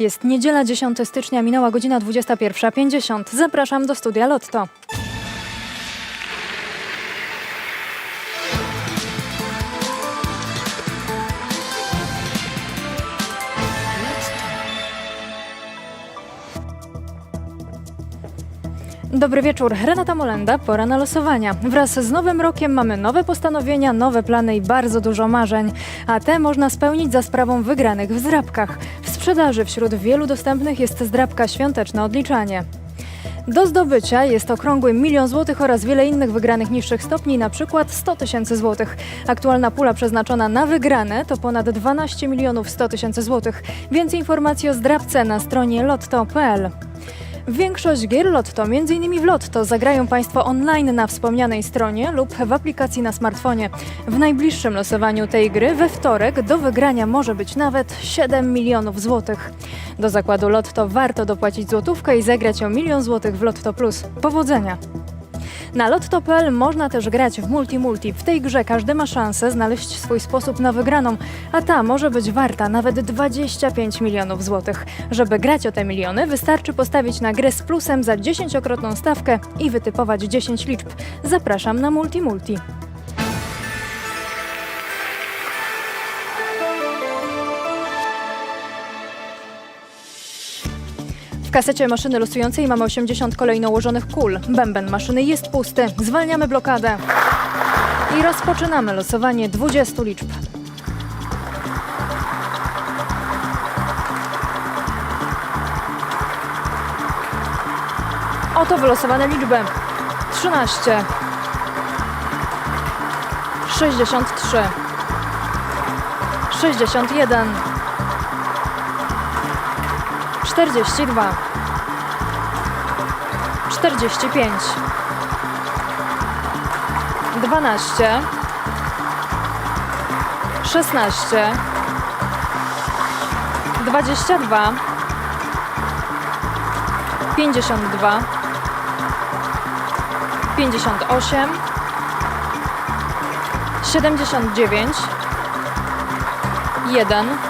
Jest niedziela 10 stycznia, minęła godzina 21.50. Zapraszam do studia Lotto. Dobry wieczór, Renata Molenda, pora na losowania. Wraz z nowym rokiem mamy nowe postanowienia, nowe plany i bardzo dużo marzeń. A te można spełnić za sprawą wygranych w zdrabkach. W sprzedaży wśród wielu dostępnych jest zdrabka świąteczne odliczanie. Do zdobycia jest okrągły milion złotych oraz wiele innych wygranych niższych stopni, na przykład 100 tysięcy złotych. Aktualna pula przeznaczona na wygrane to ponad 12 milionów 100 tysięcy złotych. Więcej informacji o zdrabce na stronie lotto.pl. Większość gier Lotto, m.in. w Lotto, zagrają Państwo online na wspomnianej stronie lub w aplikacji na smartfonie. W najbliższym losowaniu tej gry we wtorek do wygrania może być nawet 7 milionów złotych. Do zakładu Lotto warto dopłacić złotówkę i zagrać o milion złotych w Lotto Plus. Powodzenia! Na lotto.pl można też grać w multi-multi. W tej grze każdy ma szansę znaleźć swój sposób na wygraną, a ta może być warta nawet 25 milionów złotych. Żeby grać o te miliony, wystarczy postawić na grę z plusem za 10-krotną stawkę i wytypować 10 liczb. Zapraszam na multi-multi. W kasecie maszyny losującej mamy 80 kolejno ułożonych kul. Bęben maszyny jest pusty. Zwalniamy blokadę. I rozpoczynamy losowanie 20 liczb. Oto wylosowane liczby. 13 63 61 42 45 12 16 22 52 58 79 1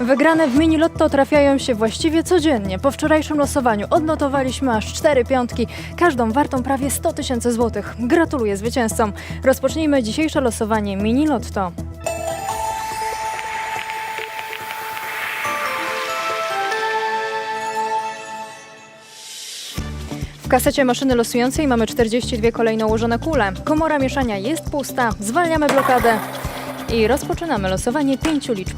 Wygrane w mini lotto trafiają się właściwie codziennie. Po wczorajszym losowaniu odnotowaliśmy aż cztery piątki, każdą wartą prawie 100 tysięcy złotych. Gratuluję zwycięzcom. Rozpocznijmy dzisiejsze losowanie mini lotto. W kasecie maszyny losującej mamy 42 kolejno ułożone kule. Komora mieszania jest pusta. Zwalniamy blokadę i rozpoczynamy losowanie pięciu liczb.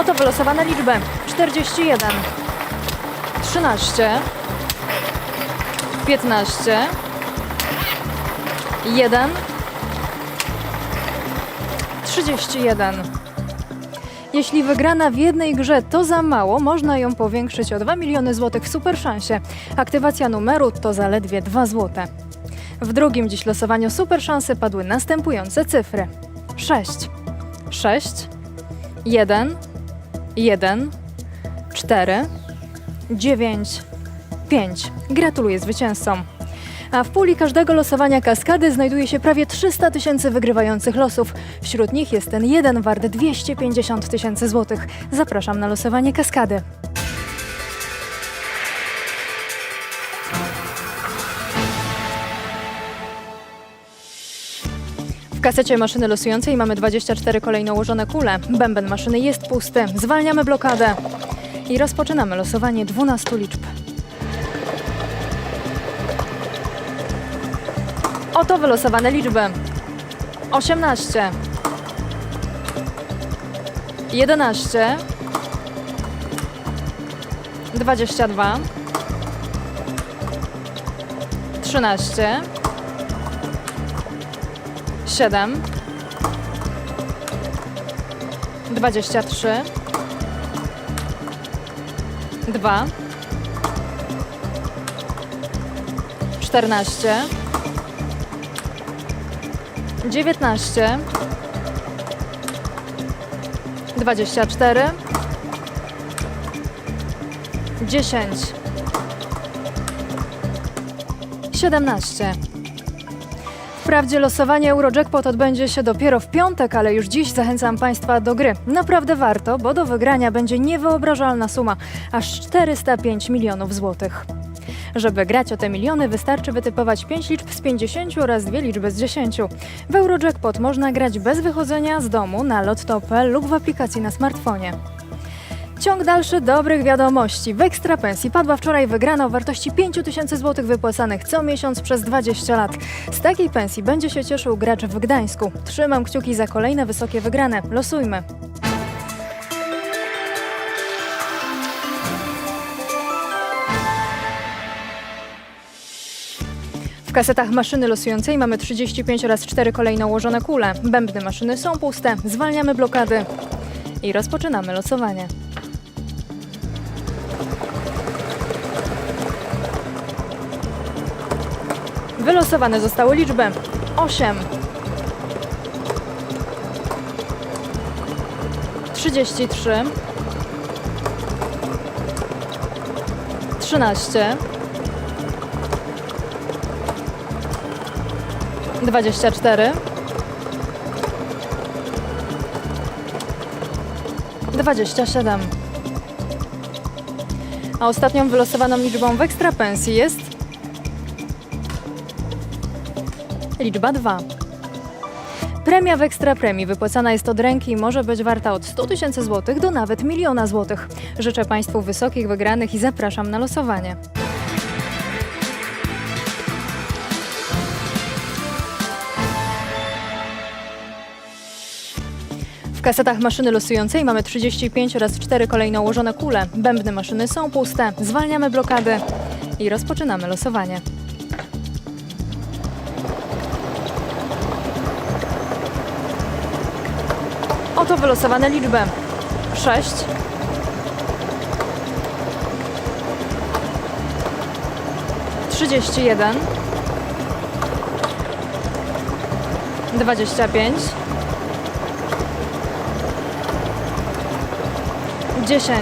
Oto wylosowane liczby. 41, 13, 15, 1, 31. Jeśli wygrana w jednej grze to za mało, można ją powiększyć o 2 miliony złotych w super szansie. Aktywacja numeru to zaledwie 2 złote. W drugim dziś losowaniu super szansy padły następujące cyfry: 6, 6, 1, 1, 4, 9, 5. Gratuluję zwycięzcom. A w puli każdego losowania kaskady znajduje się prawie 300 tysięcy wygrywających losów. Wśród nich jest ten jeden wart 250 tysięcy złotych. Zapraszam na losowanie kaskady. W kasecie maszyny losującej mamy 24 kolejno ułożone kule. Bęben maszyny jest pusty. Zwalniamy blokadę. I rozpoczynamy losowanie 12 liczb. Oto wylosowane liczby. 18 11 22 13 7 23, 2, 14, 19, 24, 10, 17. Wprawdzie losowanie Eurojackpot odbędzie się dopiero w piątek, ale już dziś zachęcam Państwa do gry. Naprawdę warto, bo do wygrania będzie niewyobrażalna suma aż 405 milionów złotych. Żeby grać o te miliony, wystarczy wytypować 5 liczb z 50 oraz dwie liczby z 10. W Eurojackpot można grać bez wychodzenia z domu na lotto.pl lub w aplikacji na smartfonie. Ciąg dalszy dobrych wiadomości. W ekstra pensji padła wczoraj wygrana o wartości 5 tysięcy złotych wypłacanych co miesiąc przez 20 lat. Z takiej pensji będzie się cieszył gracz w Gdańsku. Trzymam kciuki za kolejne wysokie wygrane. Losujmy. W kasetach maszyny losującej mamy 35 oraz 4 kolejno ułożone kule. Bębny maszyny są puste. Zwalniamy blokady i rozpoczynamy losowanie. Wylosowane zostały liczby 8, 33, 13, 24, 27. A ostatnią wylosowaną liczbą w ekstra pensji jest Liczba 2. Premia w ekstra premii wypłacana jest od ręki i może być warta od 100 tysięcy złotych do nawet miliona złotych. Życzę Państwu wysokich wygranych i zapraszam na losowanie. W kasetach maszyny losującej mamy 35 oraz 4 kolejno ułożone kule. Bębny maszyny są puste. Zwalniamy blokady i rozpoczynamy losowanie. Oto wylosowane liczby. 6 31 25 10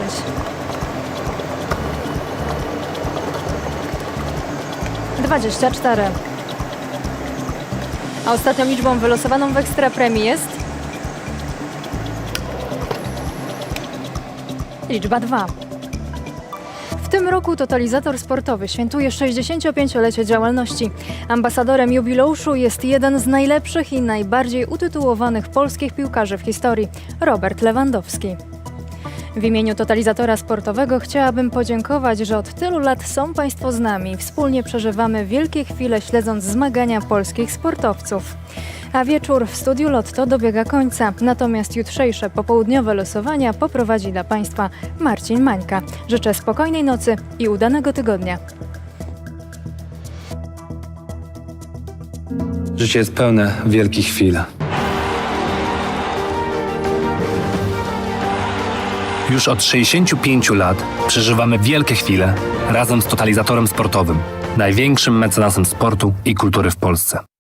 24 A ostatnią liczbą wylosowaną w ekstra premii jest Liczba 2. W tym roku Totalizator Sportowy świętuje 65-lecie działalności. Ambasadorem jubileuszu jest jeden z najlepszych i najbardziej utytułowanych polskich piłkarzy w historii Robert Lewandowski. W imieniu Totalizatora Sportowego chciałabym podziękować, że od tylu lat są Państwo z nami. Wspólnie przeżywamy wielkie chwile śledząc zmagania polskich sportowców. A wieczór w studiu Lotto dobiega końca, natomiast jutrzejsze popołudniowe losowania poprowadzi dla Państwa Marcin Mańka. Życzę spokojnej nocy i udanego tygodnia. Życie jest pełne wielkich chwil. Już od 65 lat przeżywamy wielkie chwile razem z totalizatorem sportowym, największym mecenasem sportu i kultury w Polsce.